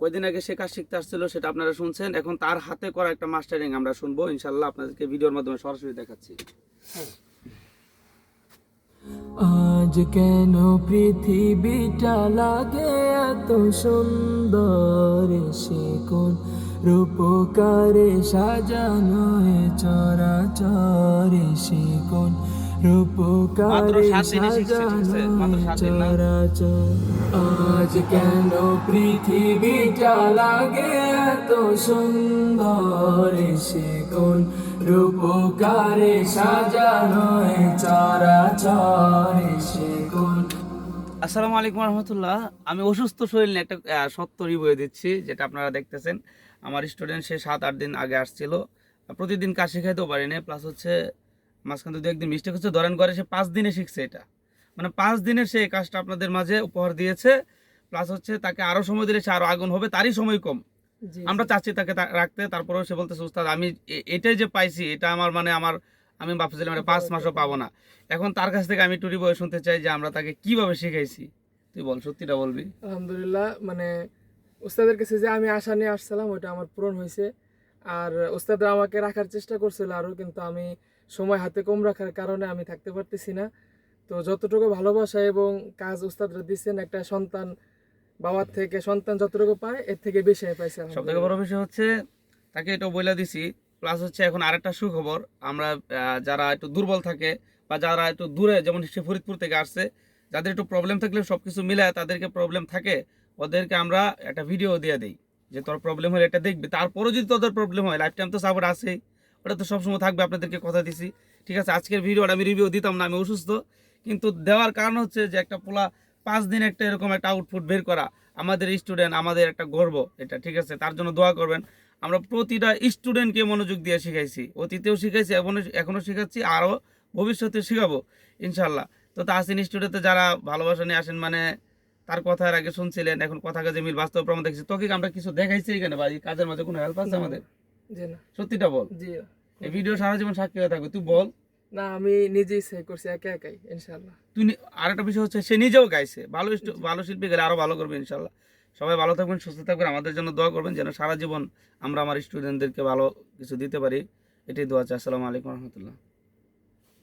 কয়দিন আগে সে কাজ শিখতে আসছিল সেটা আপনারা শুনছেন। এখন তার হাতে করা একটা মাস্টারিং আমরা শুনব। ইনশাল্লাহ আপনাদেরকে ভিডিওর মাধ্যমে সরাসরি দেখাচ্ছি। আজ কেন পৃথিবীটা লাগে এত সুন্দর? সে কোন রূপকারে সাজানো চরাচরে? সে কোন মাত্র শিখছে, মাত্র না? আজ কেন পৃথিবীটা লাগে এত সুন্দর? সে কোন রূপকারে সাজানো চরাচরে? সে কোন আসসালামু আলাইকুম রহমতুল্লাহ। আমি অসুস্থ শরীর নিয়ে একটা সত্য রিভিউ দিচ্ছি যেটা আপনারা দেখতেছেন। আমার স্টুডেন্ট সে সাত আট দিন আগে আসছিল। প্রতিদিন কাশি খাইতেও পারিনি প্লাস হচ্ছে মাঝখানে দু একদিন মিস্টেক হচ্ছে ধরেন করে সে পাঁচ দিনে শিখছে এটা। মানে পাঁচ দিনের সে কাজটা আপনাদের মাঝে উপহার দিয়েছে প্লাস হচ্ছে তাকে আরও সময় দিলে সে আরও আগুন হবে তারই সময় কম। আমরা চাচ্ছি তাকে রাখতে তারপরেও সে বলতেছে উস্তাদ আমি এটাই যে পাইছি এটা আমার মানে আমার আমি ভাবছিলাম এটা পাঁচ মাসও পাবো না। এখন তার কাছ থেকে আমি টুরি বয়ে শুনতে চাই যে আমরা তাকে কীভাবে শিখাইছি। তুই বল সত্যিটা বলবি। আলহামদুলিল্লাহ মানে উস্তাদের কাছে যে আমি আশা নিয়ে আসছিলাম ওটা আমার পূরণ হয়েছে। আর উস্তাদরা আমাকে রাখার চেষ্টা করছিল আরও কিন্তু আমি সময় হাতে কম রাখার কারণে আমি থাকতে পারতেছি না তো যতটুকু ভালোবাসা এবং কাজ উস্তাদরা দিচ্ছেন একটা সন্তান বাবার থেকে, সন্তান যতটুকু পায়, এর থেকে বেশি পাইছি সব থেকে। বড় বিষয় হচ্ছে, তাকে এটা বলে দিছি প্লাস হচ্ছে এখন আরেকটা সুখবর, আমরা যারা একটু দুর্বল থাকে বা যারা একটু দূরে, যেমন সে ফরিদপুর থেকে আসছে, যাদের একটু প্রবলেম থাকলে সব কিছু মিলায়, তাদেরকে প্রবলেম থাকে, ওদেরকে আমরা একটা ভিডিও দিয়ে দিই, যে তোর প্রবলেম হলে এটা দেখবি তারপরেও যদি তোদের প্রবলেম হয় লাইফ টাইম তো সাপোর্ট আছেই ওটা তো সবসময় থাকবে আপনাদেরকে কথা দিছি। ঠিক আছে আজকের ভিডিওটা আমি রিভিউ দিতাম না আমি অসুস্থ। কিন্তু দেওয়ার কারণ হচ্ছে যে একটা পোলা পাঁচ দিন একটা এরকম একটা আউটপুট বের করা আমাদের স্টুডেন্ট আমাদের একটা গর্ব এটা ঠিক আছে? তার জন্য দোয়া করবেন। আমরা প্রতিটা স্টুডেন্টকে মনোযোগ দিয়ে শিখাইছি অতীতেও শিখাইছি এখনও এখনও শিখাচ্ছি আরও ভবিষ্যতে শিখাবো ইনশাল্লাহ তো তা তাহসিন স্টুডিওতে যারা ভালোবাসা নিয়ে আসেন মানে তার কথার আগে শুনছিলেন এখন কথা কাজে মিল বাস্তব প্রমাণ দেখছি। তোকে আমরা কিছু দেখাইছি এখানে বা কাজের মাঝে কোনো হেল্প আছে আমাদের? সত্যিটা বল। জি। এই ভিডিও সারা জীবন সাক্ষী হয়ে থাকবে। তুই বল। না আমি নিজেই সে করছি একা একাই ইনশাল্লাহ তুই আরেকটা বিষয় হচ্ছে সে নিজেও গাইছে। ভালো ভালো শিল্পী গেলে আরও ভালো করবে ইনশাল্লাহ সবাই ভালো থাকবেন সুস্থ থাকবেন। আমাদের জন্য দোয়া করবেন যেন সারা জীবন আমরা আমার স্টুডেন্টদেরকে ভালো কিছু দিতে পারি। এটাই দোয়া আছে আসসালামু আলাইকুম রহমতুল্লাহ।